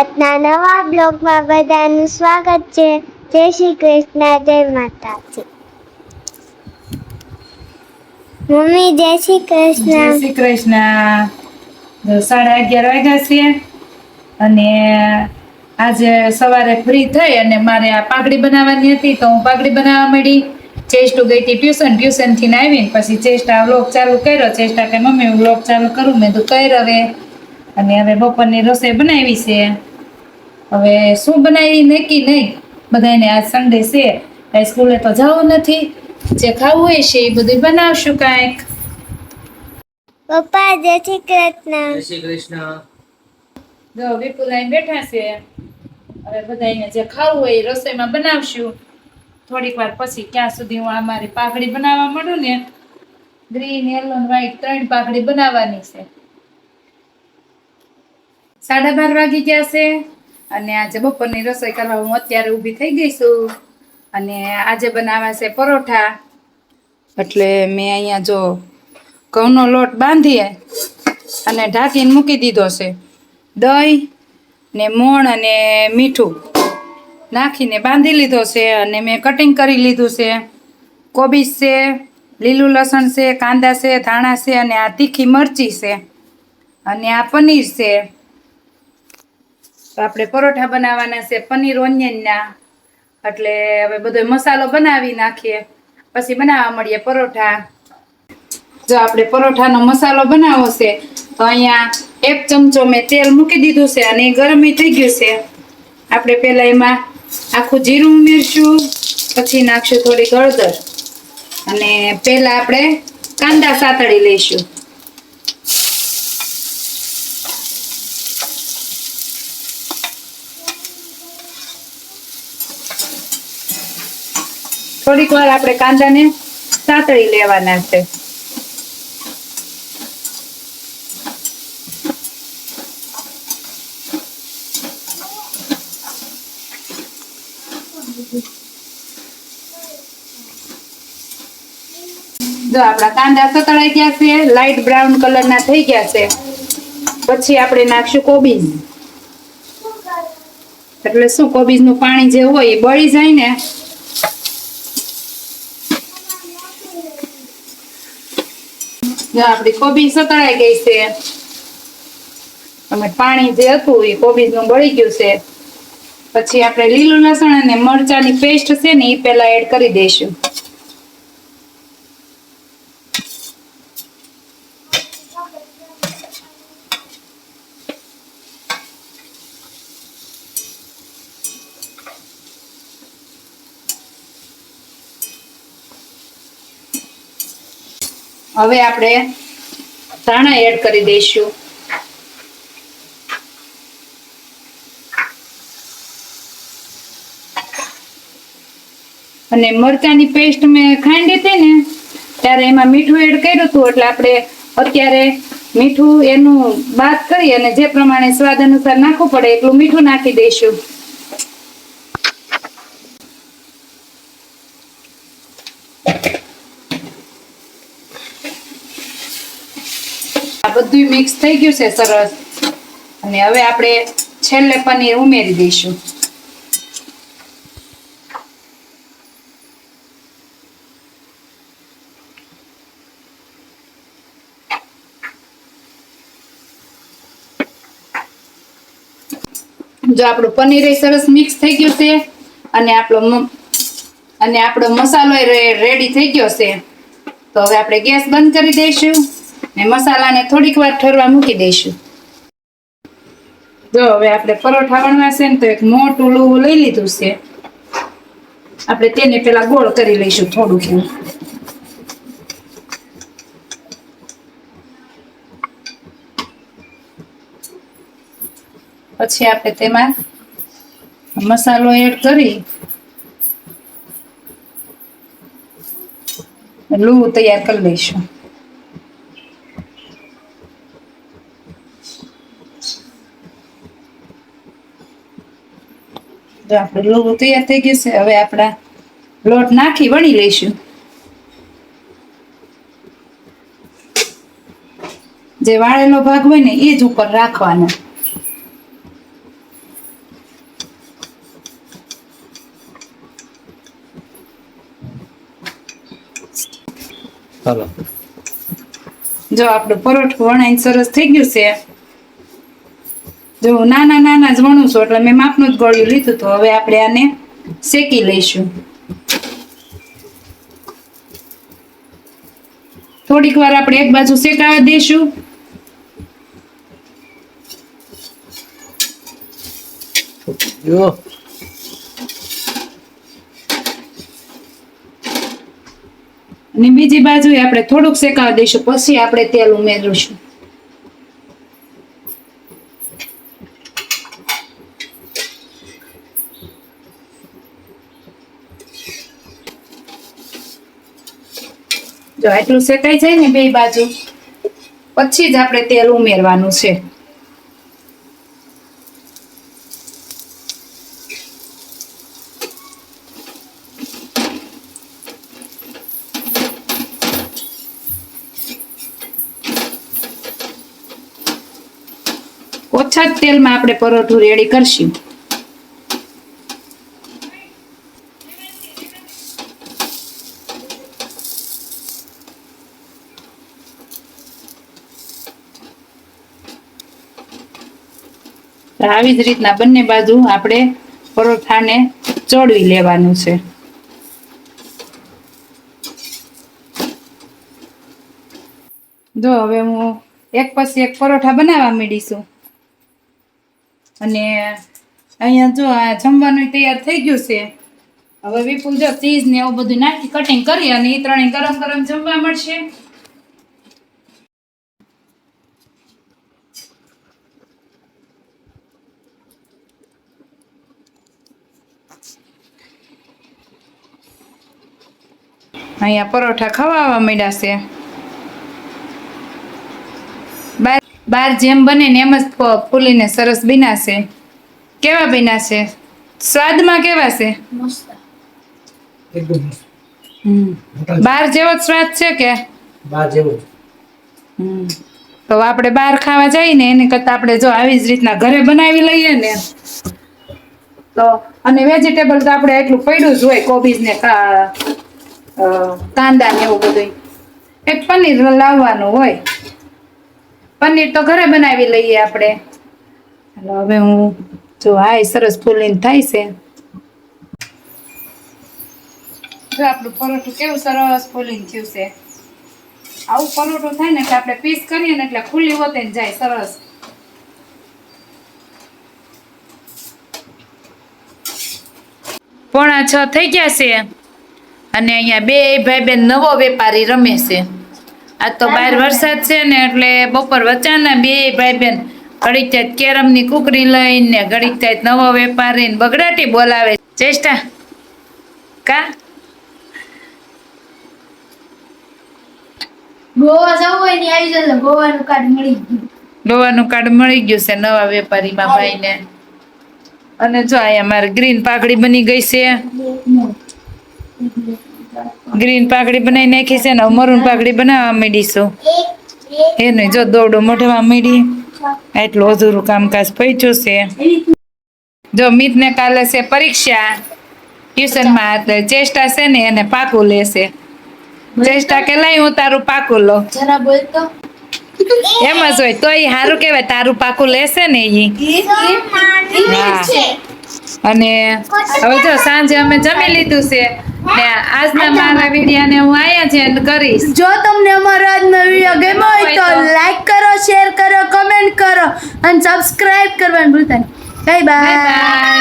આજના નવા બ્લોગમાં બધાનું સ્વાગત છે. જય શ્રી કૃષ્ણ, જય માતાજી. મમ્મી, જય શ્રી જય શ્રી કૃષ્ણ. સાડા અગિયાર વાગ્યા છે અને આજે સવારે ફ્રી થઈ અને મારે આ પાઘડી બનાવવાની હતી તો હું પાઘડી બનાવવા માંડી. ચેસ્ટ ગઈ હતી ટ્યુશન ટ્યુશનથી આવીને પછી ચેસ્ટા વ્લોગ ચાલુ કર્યો. ચેસ્ટા કે, મમ્મી, હું વ્લોગ ચાલુ કરું. મેં તો કર હવે. અને હવે બપોરની રસોઈ બનાવી છે. હવે શું બનાવી નક્કી નહીં. બધાને આ સન્ડે છે. કાંઈ સ્કૂલે તો જવું નથી. જે ખાવું હોય છે એ બધું બનાવશું કાંઈક. પપ્પા જય શ્રી કૃષ્ણ. જય શ્રી કૃષ્ણ. જો વિપુલ અહીં બેઠા છે. હવે બધાને જે ખાવું હોય એ રસોઈમાં બનાવશું. થોડીક વાર પછી ક્યાં સુધી હું અમારી મારી પાઘડી બનાવવા માંડું ને ગ્રીન યલો વ્હાઈટ ત્રણ પાઘડી બનાવવાની છે. સાડા બાર વાગી ગયા છે. અને આજે બપોરની રસોઈ કરવા હું અત્યારે ઊભી થઈ ગઈ છું. અને આજે બનાવ્યા છે પરોઠા. એટલે મેં અહીંયા જો ઘઉંનો લોટ બાંધીએ અને ઢાંકીને મૂકી દીધો છે. દહીં ને મોણ અને મીઠું નાખીને બાંધી લીધો છે અને મેં કટિંગ કરી લીધું છે. કોબીજ છે, લીલું લસણ છે, કાંદા છે, ધાણા છે અને આ તીખી મરચી છે. અને આ પનીર છે. આપણે પરોઠા બનાવવાના છે, પનીર ઓનિયનના. એટલે હવે બધો મસાલો બનાવી નાખીએ, પછી બનાવવા મળીએ પરોઠા. જો આપણે પરોઠાનો મસાલો બનાવવો છે, તો અહીંયા એક ચમચો મેં તેલ મૂકી દીધું છે અને ગરમ થઈ ગયું છે. આપણે પહેલાં એમાં આખું જીરું ઉમેરશું, પછી નાખશું થોડી હળદર. અને પહેલા આપણે કાંદા સાતળી લઈશું. થોડીક વાર આપણે કાંદાને સાતળી લેવાના છે. જો આપણા કાંદા સતળાઈ ગયા છે લાઈટ બ્રાઉન કલરના થઈ ગયા છે. પછી આપણે નાખશું કોબીજ. એટલે શું કોબીજનું પાણી જે હોય એ બળી જાય ને જો આપણી કોબીજ સતળાઈ ગઈ છે. અને પાણી જે હતું એ કોબીજનું બળી ગયું છે. પછી આપણે લીલું લસણ અને મરચાની પેસ્ટ છે ને એ પેલા એડ કરી દઈશું. હવે આપણે ધાણા એડ કરી દઈશું. અને મરચાની પેસ્ટ મેં ખાંડી હતી ને, ત્યારે એમાં મીઠું એડ કર્યું હતું, એટલે આપણે અત્યારે મીઠું એનું બાદ કરી અને જે પ્રમાણે સ્વાદ અનુસાર નાખવું પડે એટલું મીઠું નાખી દઈશું. આ બધું મિક્સ થઈ ગયું છે સરસ. અને હવે આપણે છેલ્લે પનીર ઉમેરી દઈશું. જો આપણું પનીર એ સરસ મિક્સ થઈ ગયું છે અને આપણો અને આપણો મસાલો રેડી થઈ ગયો છે. તો હવે આપણે ગેસ બંધ કરી દઈશું. ને મસાલાને થોડીક વાર ઠરવા મૂકી દઈશું. જો હવે આપણે પરોઠા વણવા છે ને તો એક મોટું લુવું લઈ લીધું છે. આપણે તેને પેલા ગોળ કરી લઈશું થોડુંક. એવું પછી આપણે તેમાં મસાલો એડ કરી લુવું તૈયાર કરી લઈશું. તો આપણો લોગો તૈયાર થઈ ગયો છે. હવે આપણા લોટ નાખી વણી લઈશું. જે વાળેલો ભાગ હોય ને એ જ ઉપર રાખવાનો. જો આપણો પરોઠો વણાઈ સરસ થઈ ગયું છે. જો નાના નાના જ વણું છું એટલે મેં માપનું જ ગળ્યું લીધું તો હવે આપણે આને શેકી લઈશું. થોડીક વાર આપણે એક બાજુ શેકાવા દઈશું જો. અને બીજી બાજુએ આપણે થોડુંક શેકાવા દઈશું પછી આપણે તેલ ઉમેરીશું જો આટલું શેકાઈ જાય ને બે બાજુ, પછી જ આપણે તેલ ઉમેરવાનું છે. ઓછા તેલમાં આપણે પરોઠું રેડી કરશું. આવી જ રીતના બંને બાજુ આપણે પરોઠાને ચોડવી લેવાનું છે. જો હવે હું એક પછી એક પરોઠા બનાવવા માંડીશું. અને અહીંયા જો આ જમવાનું તૈયાર થઈ ગયું છે. હવે વિપુલ જો ચીઝ ને એવું બધું નાખી કટિંગ કરી અને એ ત્રણેય ગરમ ગરમ જમવા મળશે. અહીંયા પરોઠા ખવાવા માંડ્યા છે. બાર બાર જેમ બને ને એમ જ ફૂલીને સરસ બીનાશે કેવા બીનાશે સ્વાદમાં કેવા છે? બાર જેવો જ સ્વાદ છે કે? બાર જેવું. તો આપણે બહાર ખાવા જઈએ ને એની કરતાં આપણે જો આવી જ રીતના ઘરે બનાવી લઈએ ને તો અને વેજીટેબલ તો આપણે એટલું પડ્યું જ હોય કોબીજ ને કાંદા ને એવું બધું એક પનીર લાવવાનું હોય. પનીર તો ઘરે બનાવી લઈએ આપણે. હાલો, હવે હું, જો હાય, સરસ ફૂલીને થાય છે. આપણું પરોઠું કેવું સરસ ફૂલીને થયું છે. આવું પરોઠું થાય ને એટલે આપણે પીસ કરીએ ને એટલે ખુલ્લી હોતે જાય સરસ. પોણા છ થઈ ગયા છે. અને અહીંયા બે ભાઈ બેન નવો વેપારી રમે છે. આ તો બહાર વરસાદ છે ને એટલે બપોર વચ્ચાના બે ભાઈ બેન ઘડીક ત્યાં કેરમની કુકરી લઈને ઘડીક ત્યાં નવો વેપારી બગડાટી બોલાવે ચેષ્ટા કા? ગોવા જવું હોય ને આવી જશે ગોવાનું કાર્ડ મળી ગયું. ગોવાનું કાર્ડ મળી ગયું છે નવા વેપારીમાં ભાઈને. અને જો અહીંયા મારે ગ્રીન પાઘડી બની ગઈ છે. ગ્રીન પાકડી બનાવી નાખી છે ને મરૂન પાકડી બનાવવા માંડીશું. એને જો દોડો મોઢવા માંડી. એટલું અધૂરું કામકાજ પૈચું છે. જો મિતને કાલે છે પરીક્ષા. ટ્યુશનમાં એટલે ચેષ્ટા છે ને એને પાકું લેશે ચેષ્ટા કે લઈ હું તારું પાકું લો. જરા બોલતો એમ જ હોય તો એ સારું કહેવાય તારું પાકું લેશે ને ઈ. હા. અને હવે જો સાંજે અમે જમી લીધું છે. આજના મારા વિડીયોને હું અહીંયા જ એન્ડ કરીશ. જો તમને અમારો આજનો વીડિયો ગમ્યો હોય તો લાઈક કરો શેર કરો કમેન્ટ કરો અને સબસ્ક્રાઇબ કરવાનું ભૂલતા નહીં. Bye bye